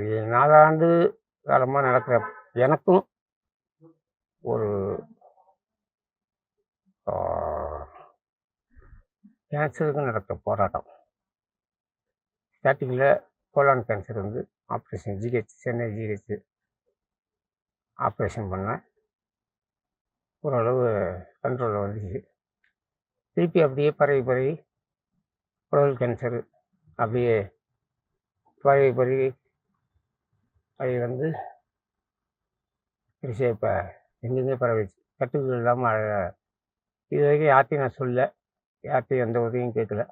இது நாலாண்டு காலமாக நடக்கிற எனக்கும் ஒரு கேன்சருக்கு நடக்கிற போராட்டம். ஸ்டார்டிங்கில் கோலான் கேன்சர் வந்து operation GH Chennai GH operation பண்ணேன். ஓரளவு கண்ட்ரோலில் வந்துச்சு. திருப்பி அப்படியே பரவி பரவி குடல் கேன்சரு அப்படியே பழைய பருகி பழைய வந்து கடைசியாக இப்போ எங்கெங்கே பரவிச்சு கட்டுகள் இல்லாமல் இது வரைக்கும் யார்ட்டையும் நான் சொல்ல யார்ட்டையும் எந்த உதவியும் கேட்கல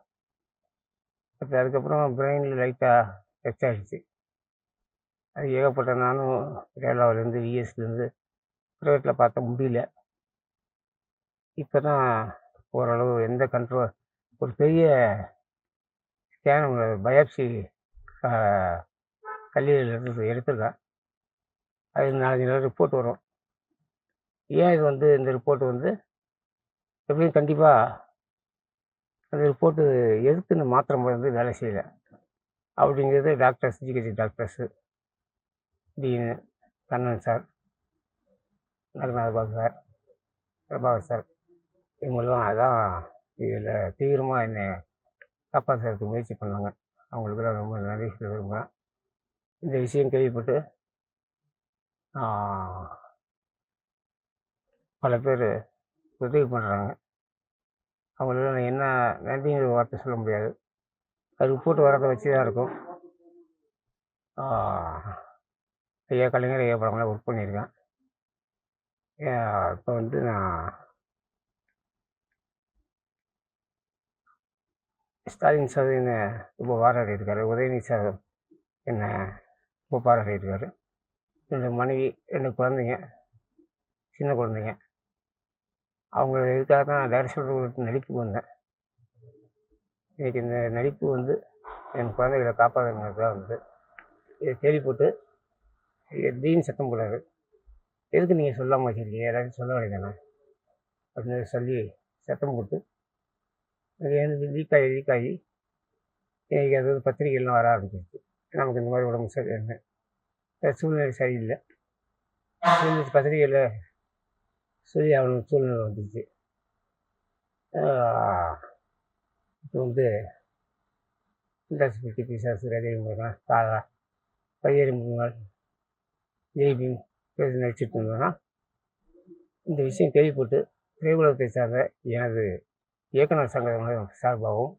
பட் அதுக்கப்புறம் பிரெயினில் லைட்டாக டச் ஆகிடுச்சு அது ஏகப்பட்ட நானும் கேரளாவிலேருந்து விஎஸ்லேருந்து ப்ரைவேட்டில் பார்த்த முடியல. இப்போ தான் ஓரளவு எந்த கண்ட்ரோல் ஒரு பெரிய ஸ்கேன் பயாப்சி கல்லீரல் இருந்து எடுத்திருக்கேன். அது நாலஞ்சு நாள் ரிப்போர்ட் வரும். ஏன் இது வந்து இந்த ரிப்போர்ட் வந்து? எப்படியும் கண்டிப்பாக அந்த ரிப்போர்ட்டு எதுக்கு இந்த மாத்திரை மருந்து வேலை செய்யலை. அப்படிங்கிறது doctors GH doctors dean Kannan sir Naranathababu sir Prabhakar sir இவங்களும் அதான் இதில் தீவிரமாக என்னை காப்பாற்றுறதுக்கு முயற்சி பண்ணாங்க. அவங்களுக்கெல்லாம் ரொம்ப நன்றி சொல்ல விரும்புகிறேன் இந்த விஷயம் கேள்விப்பட்டு பல பேர் உதவி பண்ணுறாங்க அவங்களுக்கு நான் என்ன நன்றிங்கிற வார்த்தை சொல்ல முடியாது. அது ரிப்போர்ட் வரதை வச்சு தான் இருக்கும் ஐயா கலைஞர் ஐயா படங்களை ஒர்க் பண்ணியிருக்கேன். இப்போ வந்து நான் ஸ்டாலின் சார் என்ன ரொம்ப பாராட்டி இருக்காரு. உதயநிதி சார் என்ன ரொம்ப பாராட்டி இருக்காரு. ரெண்டு மனைவி ரெண்டு குழந்தைங்க சின்ன குழந்தைங்க. அவங்க இதுக்காக தான் நான் நடிப்புக்கு வந்தேன். இன்றைக்கி இந்த நடிப்பு வந்து என் குழந்தைகளை காப்பாற்றுங்கிறதுக்காக வந்து இதை போட்டு தீன் சத்தம் போடாது எதுக்கு நீங்கள் சொல்லாமல் வச்சுருக்கீங்க? எல்லாத்தையும் சொல்ல வேண்டியதானே அப்படின்னு சொல்லி சத்தம் போட்டு எனக்கு லீக் ஆகி லீக் ஆகி எனக்கு அது வந்து பத்திரிகைலாம் வர ஆரம்பிச்சிருச்சு. நமக்கு இந்த மாதிரி உடம்பு சரியில்லை. சூழ்நிலை சரியில்லை. சொல்லி பத்திரிகையில் சொல்லி அவனுக்கு சூழ்நிலை வந்துச்சு. இப்போ வந்து இண்டஸ்ட்ரி பிசாசு ரஜினி முருகன் தாரா பையரி முருகன் ஜெய்பீம் பேசி நடிச்சிட்டு இருந்தோன்னா இந்த விஷயம் கேள்விப்பட்டு திரையுலகத்தை சார்ந்த எனது இயக்குனர் சங்க சார்பாகவும்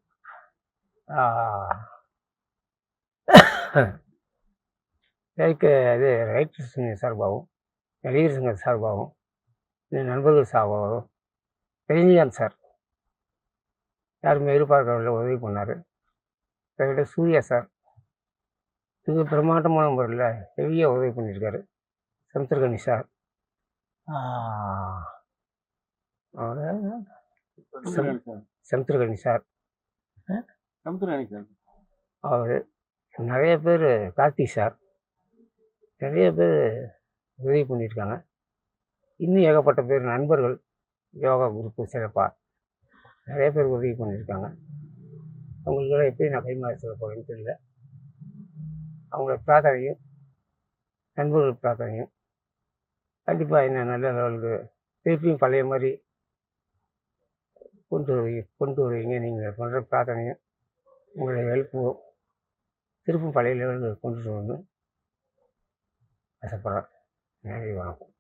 லைக் இது ரைட்டர்ஸ் சார்பாகவும் நடிகர் சங்க சார்பாகவும் நண்பர்கள் சார்பாகவும் ரஜினிகாந்த் சார் யாருமே எதிர்பார்க்கவில்லை உதவி பண்ணார். அதை சூர்யா சார் மிக பிரமாண்டமான முறையில் ஹெவியாக உதவி பண்ணியிருக்காரு. சமுத்திரகனி சார். அவர் சமுத்திரகனி சார். அவர் நிறைய பேர் கார்த்திக் சார். நிறைய பேர் உதவி பண்ணியிருக்காங்க. இன்னும் ஏகப்பட்ட பேர் நண்பர்கள் யோகா குரூப்பு சிறப்பாக நிறைய பேர் உதவி பண்ணியிருக்காங்க. அவங்களுக்கெல்லாம் எப்படி நான் கைமாறி சொல்ல போகிறேன்னு தெரியல. அவங்களோட பிரார்த்தனையும் நண்பர்கள் பிரார்த்தனையும் கண்டிப்பாக என்ன நல்ல லெவலுக்கு திருப்பியும் பழைய மாதிரி கொண்டு வருவீங்க கொண்டு வருவீங்க நீங்கள் பண்ணுற பிரார்த்தனையும் உங்களுடைய ஹெல்ப்பும் திருப்பும் பழைய லெவலுக்கு கொண்டுட்டு வரணும் ஆசைப்படுறேன் நன்றி வணக்கம்.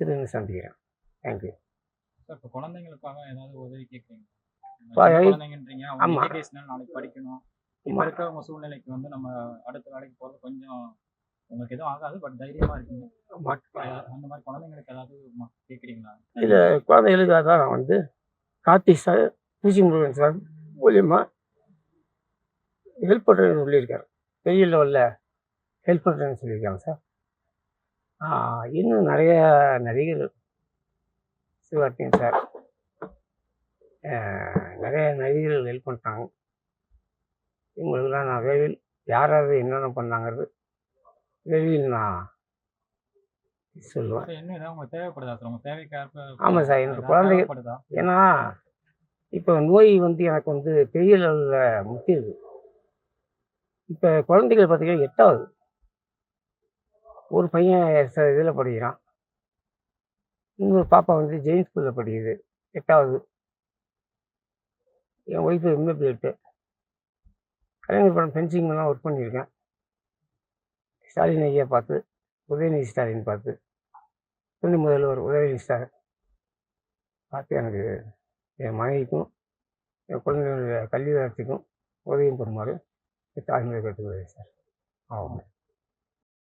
திரும்ப சந்திக்கிறேன். தேங்க்யூ சார் இப்போ குழந்தைங்களுக்காக ஏதாவது உதவி கேட்குறீங்க குழந்தைங்கன்றீங்க. அவங்க நாளைக்கு படிக்கணும். இப்போ. இருக்கிறவங்க சூழ்நிலைக்கு வந்து நம்ம அடுத்த வேலைக்கு போகிறது கொஞ்சம் உங்களுக்கு எதுவும் ஆகாது பட் தைரியமா இருக்கீங்க. அந்த மாதிரி குழந்தைங்களுக்கு ஏதாவது கேட்குறீங்களா இதில் குழந்தைகளுக்காக தான் நான் வந்து கார்த்திக் சார் பூச்சி முருகன் சார் மூலியமாக ஹெல்ப் பண்ணுறேன்னு சொல்லியிருக்காரு. பெரிய லெவலில் ஹெல்ப் பண்ணுறேன்னு சொல்லியிருக்காங்க சார் இன்னும் நிறைய நடிகர்கள் சிவகார்த்திகேயன் சார் நிறைய நடிகர்கள் ஹெல்ப் பண்ணுறாங்க இவங்களுக்கெல்லாம் நான் விரைவில் யாராவது என்னென்ன பண்ணாங்கிறது விரைவில் நான் சொல்லுவேன். தேவைப்படுதா சார்? எனக்கு குழந்தைங்க- ஏன்னா இப்போ நோய் வந்து எனக்கு வந்து பெரிய லெவலில் முக்கியது. இப்போ குழந்தைகள் பார்த்தீங்கன்னா எட்டாவது. ஒரு பையன் இதில் படிக்கிறான். இன்னொரு பாப்பா வந்து ஜெயின் ஸ்கூலில் படிக்குது. எட்டாவது. என் ஒய்ஃபு எம்ஏ பிஎட்டு கலைஞர் படம் ஃபென்சிங்லாம் ஒர்க் பண்ணியிருக்கேன். ஸ்டாலின் ஐயா பார்த்து உதயநிதி ஸ்டாலின் பார்த்து. துணை முதல்வர் உதவி சார் பார்த்து எனக்கு என் மனைவிக்கும் என் குழந்தைகளுடைய கல்வி வளர்ச்சிக்கும் உதவியும் பெறுமாறு தாழ்மையை கேட்டுக்கொள்கிறேன் சார். ஆமாம்.